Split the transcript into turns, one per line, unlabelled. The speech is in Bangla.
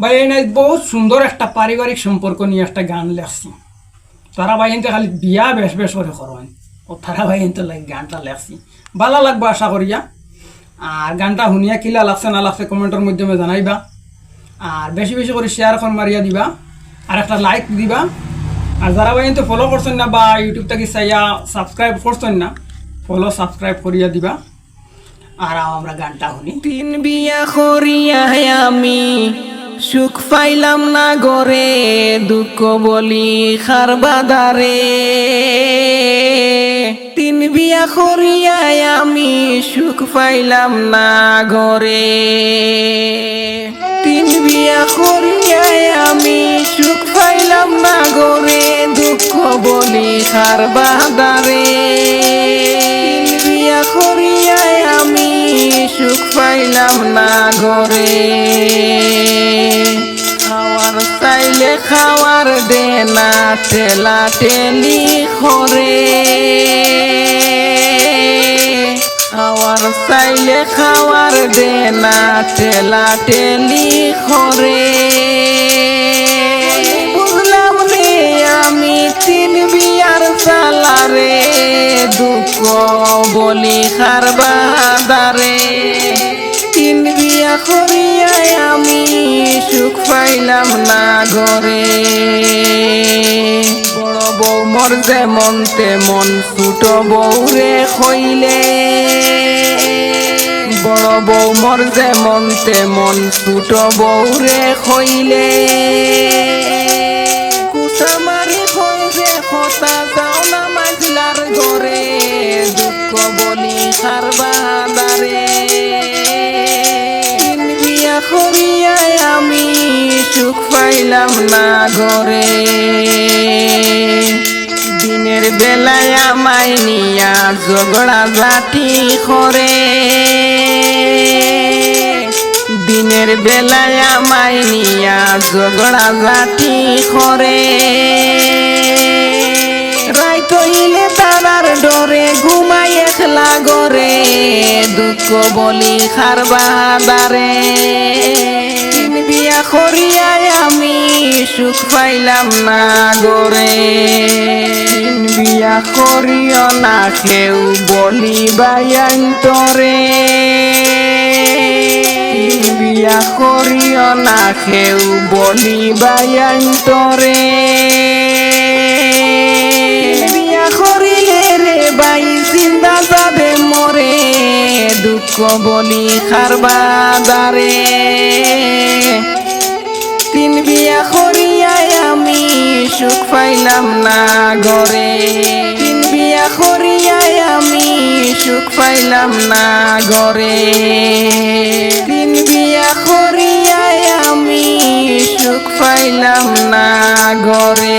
ভাই, এই নাই, বহুত সুন্দর একটা পারিবারিক সম্পর্ক নিয়ে একটা গান লেখছি। তারা ভাই এনতে খালি বিয়া বেশ বেশ করে করবেন ও তারা ভাই এনতে লাগে গানটা লেখছি। ভালো লাগবে আশা করিয়া আর গানটা শুনিয়া কিলা লাগছে না লাগছে কমেন্টের মাধ্যমে জানাইবা। আর বেশি বেশি করে শেয়ার এখন মারিয়া দিবা। আর একটা লাইক দিবা। আর যারা ভাই এনতে ফলো করছেন না বা ইউটিউব থেকে চাইয়া সাবস্ক্রাইব করছেন না ফলো সাবস্ক্রাইব করিয়া দিবা। আর আমরা গানটা শুনি।
তিন বিয়া করিয়াই আমি। সুখ পাইলাম না গরে, দুঃখ বলি খারবাদারে তিন বিয়া করিয়াই আমি সুখ পাইলাম না গরে। তিন বিয়া করিয়াই আমি সুখ পাইলাম না গরে, দুঃখ বলি খারবাদারে করিয়াই আমি সুখ পাইলাম না গরে। খাওয়ার দে না টেলা টেলি খরে খাওয়ার চাইলে খাওয়ার দে না টেলা খরে বুঝলাম রে, আমি তিন বিয়ার সালারে দুঃখ বলি তিন বিয়া করিয়াই আমি সুখ পাইলাম না ঘরে বড় বউ মর যেমন তেমন ছোট বউরে হইলে। বড় বউ মর যেমন তেমন ছোট বউরে হইলে। করিয়াই আমি সুখ পাইলাম না ঘরে। দিনের বেলায় আমায় নিয়া ঝগড়া জাতি করে। দিনের বেলায় আমায় নিয়া ঝগড়া জাতি করে। রাই কইলে তারার ডরে ঘুমাই একলা গরে দুঃখ বলি খারবাদারে তিন বিয়া করিয়াই আমি সুখ পাইলাম না গরে বিয়া করিও না কেউ বলি বায়ান্তরে বিয়া করিও না কেউ বলি বায়ান্তরে বিয়া করিলে বাই জিন্দা যাবে মরে। দুঃখ বলি খারবাদারে তিন বিয়া করিয়াই আমি সুখ পাইলাম না ঘরে। তিন বিয়া করিয়াই আমি সুখ পাইলাম না ঘরে। তিন বিয়া করিয়াই আমি সুখ পাইলাম না গরে